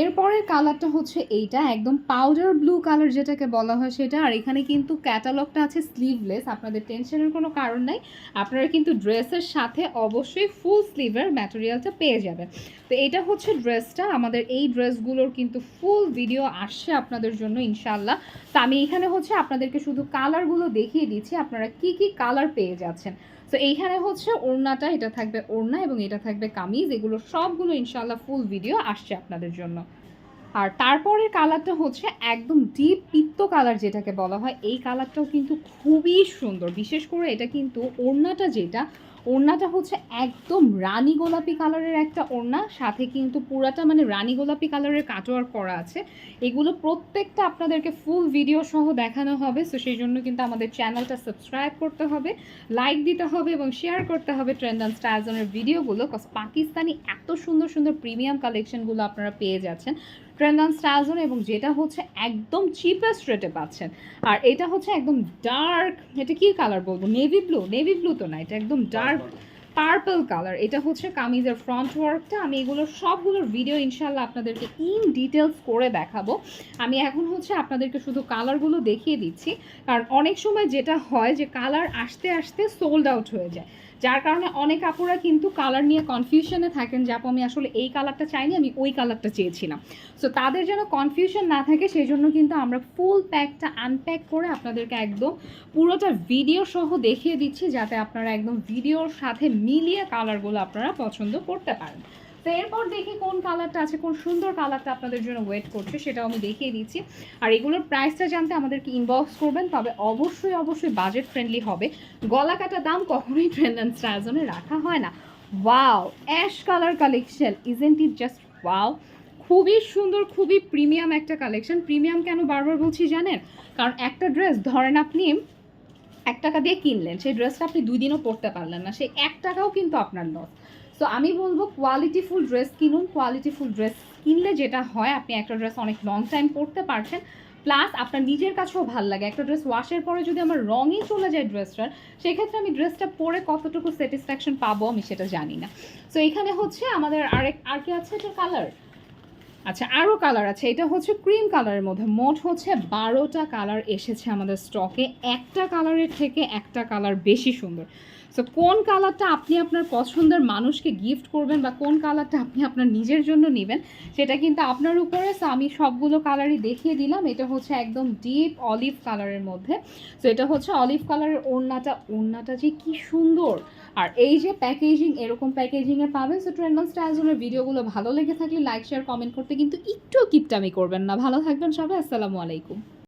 এরপরের কালারটা হচ্ছে এইটা, একদম পাউডার ব্লু কালার যেটাকে বলা হয় সেটা। আর এখানে কিন্তু ক্যাটালগটা আছে স্লিভলেস আপনাদের টেনশনের কোনো কারণ নাই। আপনারা কিন্তু ড্রেসের সাথে অবশ্যই ফুল স্লিভের ম্যাটেরিয়ালটা পেয়ে যাবেন। তো এটা হচ্ছে ড্রেসটা, আমাদের এই ড্রেসগুলোর কিন্তু ফুল ভিডিও আসছে আপনাদের জন্য ইনশাল্লাহ তো আমি এখানে হচ্ছে আপনাদেরকে শুধু কালারগুলো দেখিয়ে দিচ্ছি, আপনারা কি কি কালার পেয়ে যাচ্ছেন। তো এইখানে হচ্ছে ওড়নাটা, এটা থাকবে ওড়না এবং এটা থাকবে কামিজ। এগুলো সবগুলো ইনশাল্লাহ ফুল ভিডিও আসছে আপনাদের জন্য। আর তারপরের কালারটা হচ্ছে একদম ডিপ পিত্ত কালার যেটাকে বলা হয়, এই কালারটাও কিন্তু খুবই সুন্দর। বিশেষ করে এটা কিন্তু ওড়নাটা যেটা ওড়নাটা হচ্ছে একদম রানী গোলাপি কালারের একটা ওড়না। সাথে কিন্তু পুরাটা মানে রানী গোলাপি কালারের কাটোয়ার করা আছে। এগুলো প্রত্যেকটা আপনাদেরকে ফুল ভিডিও সহ দেখানো হবে। সো সেই জন্য কিন্তু আমাদের চ্যানেলটা সাবস্ক্রাইব করতে হবে লাইক দিতে হবে এবং শেয়ার করতে হবে ট্রেন্ড অ্যান্ড স্টাইলজনের ভিডিওগুলো কজ পাকিস্তানি এত সুন্দর সুন্দর প্রিমিয়াম কালেকশনগুলো আপনারা পেয়ে যাচ্ছেন। ট্রেন্ড অ্যান্ড স্টাইলজন এবং যেটা হচ্ছে একদম চিপেস্ট রেটে পাচ্ছেন। আর এটা হচ্ছে একদম ডার্ক এটা কি কালার বলব? নেভি ব্লু নেভি ব্লু তো না এটা একদম ডার্ক পার্পল কালার এটা হচ্ছে কামিজের ফ্রন্ট ওয়ার্কটা আমি এগুলোর সবগুলোর ভিডিও ইনশাল্লাহ আপনাদেরকে ইন ডিটেলস করে দেখাবো। আমি এখন হচ্ছে আপনাদেরকে শুধু কালারগুলো দেখিয়ে দিচ্ছি। কারণ অনেক সময় যেটা হয় যে কালার আসতে আসতে সোল্ড আউট হয়ে যায়। যার কারণে অনেক আপুরা কিন্তু কালার নিয়ে কনফিউশনে থাকেন যে, আপু, আমি আসলে এই কালারটা চাইনি, আমি ওই কালারটা চেয়েছিলাম। সো তাদের যেন কনফিউশন না থাকে, সেই জন্য কিন্তু আমরা ফুল প্যাকটা আনপ্যাক করে আপনাদেরকে একদম পুরোটা ভিডিও সহ দেখিয়ে দিচ্ছি, যাতে আপনারা একদম ভিডিওর সাথে মিলিয়ে কালারগুলো আপনারা পছন্দ করতে পারেন। তো এরপর দেখি কোন কালারটা আছে, কোন সুন্দর কালারটা আপনাদের জন্য ওয়েট করছে, সেটাও আমি দেখিয়ে দিচ্ছি। আর এগুলোর প্রাইসটা জানতে আমাদেরকে ইনবক্স করবেন, তবে অবশ্যই অবশ্যই বাজেট ফ্রেন্ডলি হবে। গলা কাটা দাম কখনোই ট্রেন্ড অ্যান্ড স্টাইজনে রাখা হয় না। Wow ash colour collection isn't it just wow খুবই সুন্দর, খুবই প্রিমিয়াম একটা কালেকশন প্রিমিয়াম কেন বারবার বলছি জানেন? কারণ একটা ড্রেস ধরেন আপনি এক টাকা দিয়ে কিনলেন, সেই ড্রেসটা আপনি দুই দিনও পরতে পারলেন না, সেই এক টাকাও কিন্তু আপনার লস সো আমি বলব কোয়ালিটিফুল ড্রেস কিনুন কোয়ালিটিফুল ড্রেস কিনলে যেটা হয়, আপনি একটা ড্রেস অনেক লং টাইম পরতে পারছেন প্লাস আপনার নিজের কাছেও ভালো লাগে। একটা ড্রেস ওয়াশের পরে যদি আমার রঙই চলে যায় ড্রেসটার সেক্ষেত্রে আমি ড্রেসটা পরে কতটুকু স্যাটিসফ্যাকশন পাবো আমি সেটা জানি না। সো এখানে হচ্ছে আমাদের আরেক, আর কি আছে এটার কালার আচ্ছা আরও কালার আছে। এটা হচ্ছে ক্রিম কালারের মধ্যে। মোট হচ্ছে বারোটা কালার এসেছে আমাদের স্টকে একটা কালারের থেকে একটা কালার বেশি সুন্দর। সো কোন কালারটা আপনি আপনার পছন্দের মানুষকে গিফট করবেন বা কোন কালারটা আপনি আপনার নিজের জন্য নেবেন, সেটা কিন্তু আপনার উপরে। সো আমি সবগুলো কালারই দেখিয়ে দিলাম। এটা হচ্ছে একদম ডিপ অলিভ কালারের মধ্যে। সো এটা হচ্ছে অলিভ কালারের ওড়নাটা। ওড়নাটা যে কি সুন্দর! আর এই যে প্যাকেজিং এরকম প্যাকেজিংয়ে পাবেন। সো ট্রেন্ডন স্টাইলজনের ভিডিওগুলো ভালো লেগে থাকলে লাইক শেয়ার কমেন্ট করতে কিন্তু একটু কিপটামি করবেন না। ভালো থাকবেন সবাই আসসালামু আলাইকুম।